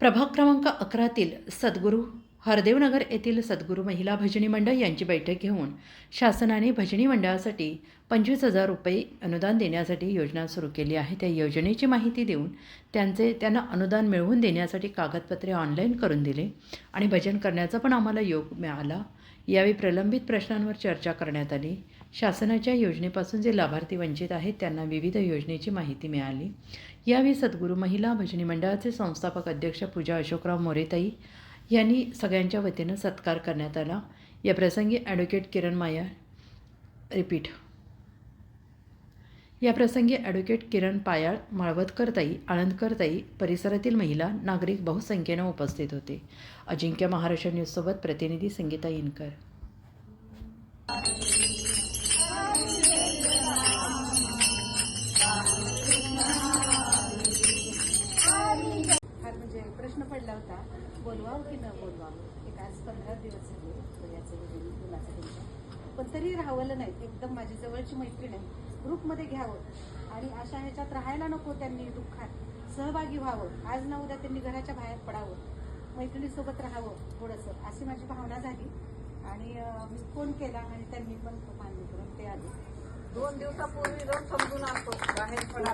प्रभाग क्रमांक अकरातील सद्गुरू हरदेवनगर येथील सद्गुरू महिला भजनी मंडळ यांची बैठक घेऊन शासनाने भजनी मंडळासाठी पंचवीस हजार रुपये अनुदान देण्यासाठी योजना सुरू केली आहे. त्या योजनेची माहिती देऊन त्यांचे त्यांना अनुदान मिळवून देण्यासाठी कागदपत्रे ऑनलाईन करून दिले आणि भजन करण्याचा पण आम्हाला योग मिळाला. यावेळी प्रलंबित प्रश्नांवर चर्चा करण्यात आली. शासनाच्या योजनेपासून जे लाभार्थी वंचित आहेत त्यांना विविध योजनेची माहिती मिळाली. यावेळी सद्गुरू महिला भजनी मंडळाचे संस्थापक अध्यक्ष पूजा अशोकराव मोरेताई यांनी सगळ्यांच्या वतीनं सत्कार करण्यात आला. या प्रसंगी ॲडव्होकेट किरण माया रिपीट या प्रसंगी ॲडव्होकेट किरण पायाळ माळवतकरताई आनंदकरताई परिसरातील महिला नागरिक बहुसंख्येनं उपस्थित होते. अजिंक्य महाराष्ट्र न्यूजसोबत प्रतिनिधी संगीता इनकर. फार म्हणजे प्रश्न पडला होता बोलवावं की न बोलवावं? एक आज पंधरा दिवस झाले मुलाचं पण तरी राहवलं नाही. एकदम माझी जवळची मैत्रीण आहे. ग्रुपमध्ये घ्यावं. आणि अशा ह्याच्यात राहायला नको त्यांनी दुःखात. सहभागी व्हावं. आज ना उद्या त्यांनी घराच्या बाहेर पडावं. मैत्रिणीसोबत राहावं थोडंसं. अशी माझी भावना झाली. आणि मी फोन केला आणि त्यांनी पण मान्य करून ते आले. दोन दिवसापूर्वी जाऊन समजून आणतो. बाहेर पडा.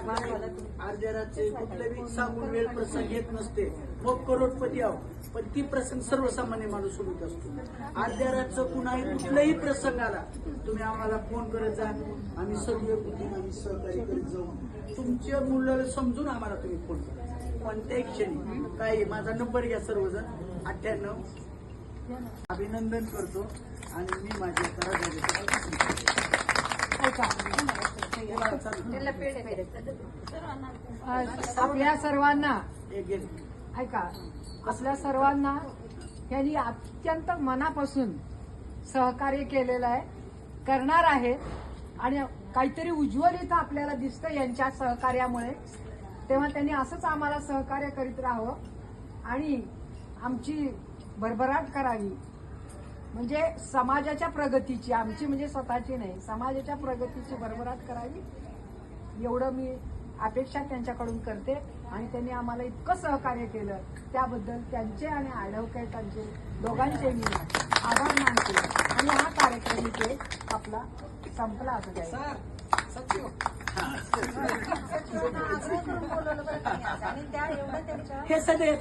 अर्ध्या रात्री कुठलंही सांगून वेळ प्रसंग येत नसते. मग करोडपती आहो. पण ती प्रसंग सर्वसामान्य माणूस सोबत असतो. अर्ध्या रातचं कुणाही कुठलाही प्रसंग आला तुम्ही आम्हाला फोन करत जा. आम्ही सर्व आम्ही सहकार्य करीत जाऊ. तुमच्या मुलाला समजून आम्हाला तुम्ही फोन करा. कोणत्याही क्षणी काय माझा नंबर घ्या सर्वजण. अठ्ठ्याण्णव. अभिनंदन करतो. आणि मी माझे आपल्या सर्वांना ऐका आपल्या सर्वांना त्यांनी अत्यंत मनापासून सहकार्य केलेलं आहे करणार आहे आणि काहीतरी उज्ज्वल इथं आपल्याला दिसतं यांच्या सहकार्यामुळे. तेव्हा त्यांनी असंच आम्हाला सहकार्य करीत राहावं आणि आमची भरभराट करावी. म्हणजे समाजाच्या प्रगतीची आमची म्हणजे स्वतःची नाही समाजाच्या प्रगतीची भरभराट करावी एवढं मी अपेक्षा त्यांच्याकडून करते. आणि त्यांनी आम्हाला इतकं सहकार्य केलं त्याबद्दल त्यांचे आणि आढवकेटांचे दोघांचे मी आभार मानते. आणि हा कार्यक्रम इथे आपला संपला असं जाईल आग्रह करून बोलवलं बरं का मी आज. आणि त्या एवढं त्यांच्या हे सगळे